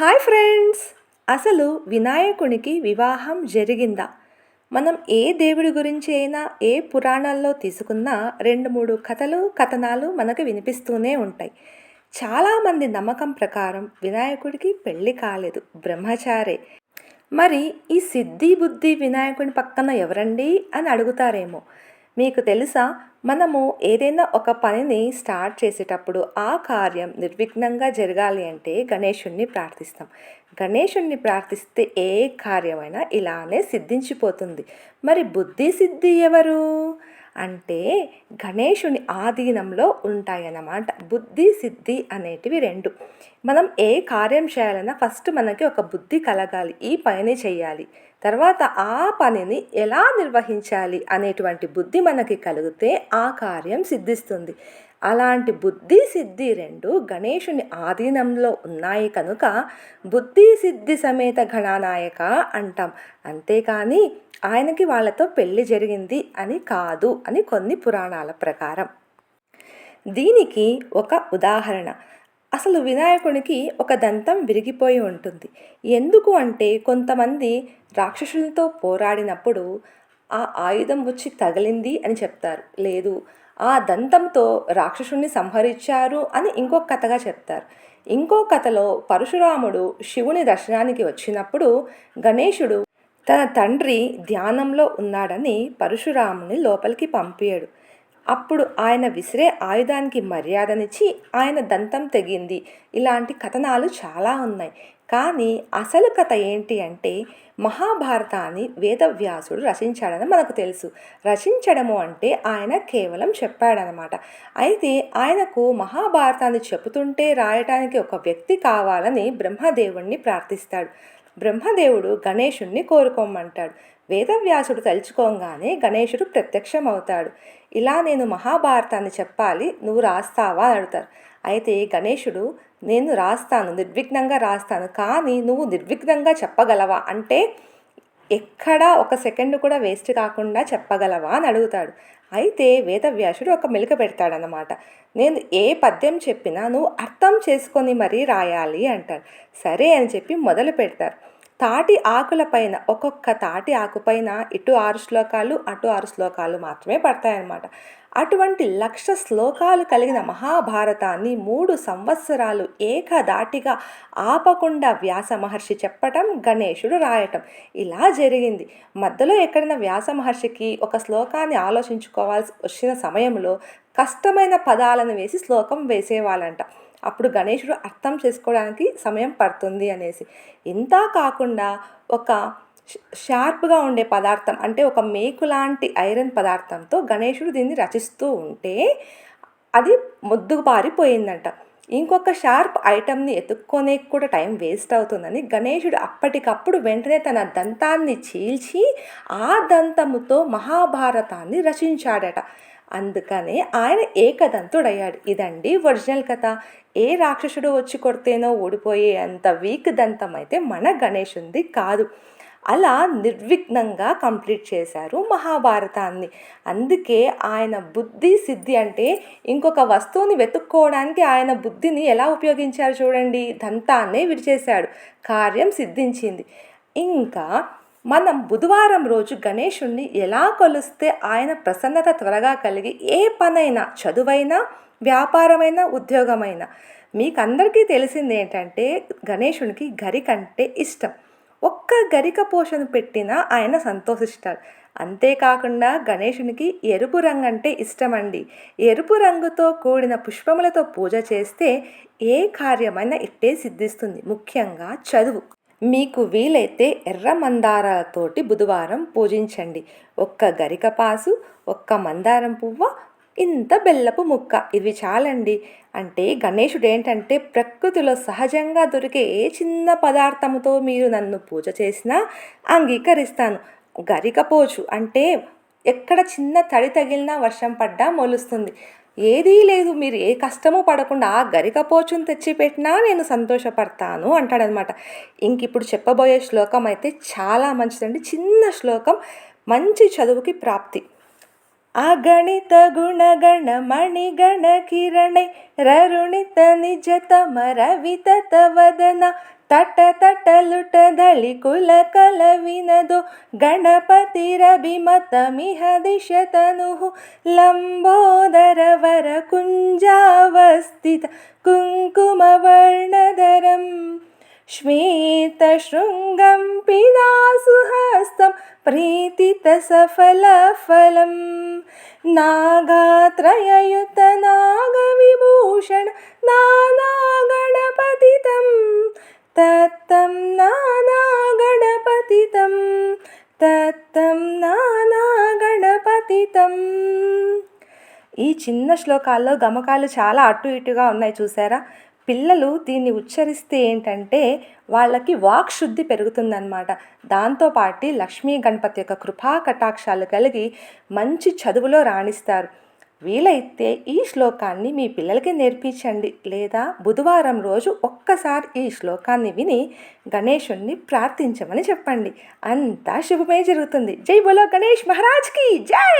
Hi friends! అసలు వినాయకునికి వివాహం జరిగిందా? మనం ఏ దేవుడి గురించి అయినా ఏ పురాణాల్లో తీసుకున్నా రెండు మూడు కథలు కథనాలు మనకు వినిపిస్తూనే ఉంటాయి. చాలామంది నమ్మకం ప్రకారం వినాయకుడికి పెళ్ళి కాలేదు. బ్రహ్మచారే. మరి ఈ సిద్ధి బుద్ధి వినాయకుని పక్కన ఎవరండి? అని అడుగుతారేమో. మీకు తెలుసా? మనము ఏదైనా ఒక పనిని స్టార్ట్ చేసేటప్పుడు ఆ కార్యం నిర్విఘ్నంగా జరగాలి అంటే గణేషుణ్ణి ప్రార్థిస్తాం. గణేషుణ్ణి ప్రార్థిస్తే ఏ కార్యమైనా ఇలానే సిద్ధించిపోతుంది. మరి బుద్ధి సిద్ధి ఎవరు? అంటే గణేషుని ఆధీనంలో ఉంటాయన్నమాట. బుద్ధి సిద్ధి అనేటివి రెండు. మనం ఏ కార్యం చేయాలన్నా ఫస్ట్ మనకి ఒక బుద్ధి కలగాలి ఈ పని చేయాలి తర్వాత ఆ పనిని ఎలా నిర్వహించాలి అనేటువంటి బుద్ధి మనకి కలిగితే ఆ కార్యం సిద్ధిస్తుంది. అలాంటి బుద్ధి సిద్ధి రెండు గణేషుని ఆధీనంలో ఉన్నాయి కనుక బుద్ధి సిద్ధి సమేత గణానాయక అంటాం. అంతేకాని ఆయనకి వాళ్ళతో పెళ్ళి జరిగింది అని కాదు అని కొన్ని పురాణాల ప్రకారం. దీనికి ఒక ఉదాహరణ. అసలు వినాయకునికి ఒక దంతం విరిగిపోయి ఉంటుంది. ఎందుకు అంటే కొంతమంది రాక్షసులతో పోరాడినప్పుడు ఆ ఆయుధం వచ్చి తగిలింది అని చెప్తారు. లేదు ఆ దంతంతో రాక్షసుణ్ణి సంహరించారు అని ఇంకొక కథగా చెప్తారు. ఇంకో కథలో పరశురాముడు శివుని దర్శనానికి వచ్చినప్పుడు గణేశుడు తన తండ్రి ధ్యానంలో ఉన్నాడని పరశురాముని లోపలికి పంపాడు. అప్పుడు ఆయన విసిరే ఆయుధానికి మర్యాదనిచ్చి ఆయన దంతం తెగింది. ఇలాంటి కథనాలు చాలా ఉన్నాయి. కానీ అసలు కథ ఏంటి అంటే మహాభారతాన్ని వేదవ్యాసుడు రచించాడని మనకు తెలుసు. రచించడము అంటే ఆయన కేవలం చెప్పాడనమాట. అయితే ఆయనకు మహాభారతాన్ని చెబుతుంటే రాయటానికి ఒక వ్యక్తి కావాలని బ్రహ్మదేవుణ్ణి ప్రార్థిస్తాడు. బ్రహ్మదేవుడు గణేషుణ్ణి కోరుకోమంటాడు. వేదవ్యాసుడు తలుచుకోగానే గణేశుడు ప్రత్యక్షమవుతాడు. ఇలా నేను మహాభారతాన్ని చెప్పాలి నువ్వు రాస్తావా అని అడుగుతారు. అయితే గణేశుడు నేను రాస్తాను నిర్విఘ్నంగా రాస్తాను కానీ నువ్వు నిర్విఘ్నంగా చెప్పగలవా? అంటే ఎక్కడా ఒక సెకండ్ కూడా వేస్ట్ కాకుండా చెప్పగలవా అని అడుగుతాడు. అయితే వేదవ్యాసుడు ఒక మెలిక పెడతాడనమాట నేను ఏ పద్యం చెప్పినా నువ్వు అర్థం చేసుకొని మరీ రాయాలి అంటాడు. సరే అని చెప్పి మొదలు పెడతారు. తాటి ఆకుల పైన ఒక్కొక్క తాటి ఆకుపైన ఇటు ఆరు శ్లోకాలు అటు ఆరు శ్లోకాలు మాత్రమే పడతాయన్నమాట. అటువంటి లక్ష శ్లోకాలు కలిగిన మహాభారతాన్ని మూడు సంవత్సరాలు ఏకదాటిగా ఆపకుండా వ్యాస మహర్షి చెప్పటం గణేశుడు రాయటం ఇలా జరిగింది. మధ్యలో ఎక్కడైనా వ్యాస మహర్షికి ఒక శ్లోకాన్ని ఆలోచించుకోవాల్సి వచ్చిన సమయంలో కష్టమైన పదాలను వేసి శ్లోకం వేసేవాళ్ళంట. అప్పుడు గణేశుడు అర్థం చేసుకోవడానికి సమయం పడుతుంది అనేసి. ఇంత కాకుండా ఒక షార్ప్గా ఉండే పదార్థం అంటే ఒక మేకు లాంటి ఐరన్ పదార్థంతో గణేశుడు దీన్ని రచిస్తూ ఉంటే అది ముద్దుకు పారిపోయిందంట ఇంకొక షార్ప్ ఐటమ్ని ఎత్తుక్కొనే కూడా టైం వేస్ట్ అవుతుందని గణేశుడు అప్పటికప్పుడు వెంటనే తన దంతాన్ని చీల్చి ఆ దంతముతో మహాభారతాన్ని రచించాడట. అందుకనే ఆయన ఏకదంతుడయ్యాడు. ఇదండి ఒరిజినల్ కథ. ఏ రాక్షసుడు వచ్చి కొడితేనో ఓడిపోయే అంత వీక్ దంతం అయితే మన గణేషుంది కాదు. అలా నిర్విఘ్నంగా కంప్లీట్ చేశారు మహాభారతాన్ని. అందుకే ఆయన బుద్ధి సిద్ధి అంటే ఇంకొక వస్తువుని వెతుక్కోవడానికి ఆయన బుద్ధిని ఎలా ఉపయోగించారు చూడండి. దంతాన్నే విడిచేశాడు. కార్యం సిద్ధించింది. ఇంకా మనం బుధవారం రోజు గణేషుణ్ణి ఎలా కొలిస్తే ఆయన ప్రసన్నత త్వరగా కలిగి ఏ పనైనా చదువైనా వ్యాపారమైన ఉద్యోగమైన? మీకు అందరికీ తెలిసింది ఏంటంటే గణేషునికి గరికంటే ఇష్టం. ఒక్క గరిక పోషణ పెట్టినా ఆయన సంతోషిస్తాడు. అంతేకాకుండా గణేషునికి ఎరుపు రంగు అంటే ఇష్టమండి. ఎరుపు రంగుతో కూడిన పుష్పములతో పూజ చేస్తే ఏ కార్యమైనా ఇట్టే సిద్ధిస్తుంది. ముఖ్యంగా చదువు. మీకు వీలైతే ఎర్ర మందారాలతోటి బుధవారం పూజించండి. ఒక్క గరిక పాసు ఒక్క మందారం పువ్వ ఇంత బెల్లపు ముక్క ఇవి చాలండి. అంటే గణేశుడు ఏంటంటే ప్రకృతిలో సహజంగా దొరికే ఏ చిన్న పదార్థముతో మీరు నన్ను పూజ చేసినా అంగీకరిస్తాను. గరికపోచు అంటే ఎక్కడ చిన్న తడి తగిలినా వర్షం పడ్డా మొలుస్తుంది. ఏదీ లేదు. మీరు ఏ కష్టము పడకుండా ఆ గరికపోచును తెచ్చిపెట్టినా నేను సంతోషపడతాను అంటాడనమాట. ఇంక ఇప్పుడు చెప్పబోయే శ్లోకం అయితే చాలా మంచిదండి. చిన్న శ్లోకం మంచి చదువుకి ప్రాప్తి. अगणितगुणगणमणिगणकिरणैररुणितनिजतमरवितत वदन तटतटलुटदलिकुलकलविनदो गणपतिरभिमतमिह दिशतनुः लम्बोदरवरकुञ्जावस्थित कुङ्कुमवर्णधरम् శ్వేతృంగం పిదా సుహస్తం ప్రీతిత సఫల ఫలం నాగాత్రయయుత నాగ విభూషణ నానాగణపతి తత్తం నానాగణపతి తత్తం నానాగణపతి ఈ చిన్న శ్లోకాల్లో గమకాలు చాలా అటు ఇటుగా ఉన్నాయి చూసారా? పిల్లలు దీన్ని ఉచ్చరిస్తే ఏంటంటే వాళ్ళకి వాక్ శుద్ధి పెరుగుతుందన్నమాట. దాంతోపాటి లక్ష్మీ గణపతి యొక్క కృపా కటాక్షాలు కలిగి మంచి చదువులో రాణిస్తారు. వీలైతే ఈ శ్లోకాన్ని మీ పిల్లలకి నేర్పించండి. లేదా బుధవారం రోజు ఒక్కసారి ఈ శ్లోకాన్ని విని గణేషుణ్ణి ప్రార్థించమని చెప్పండి. అంతా శుభమే జరుగుతుంది. జై బోలో గణేష్ మహారాజ్కి. జై!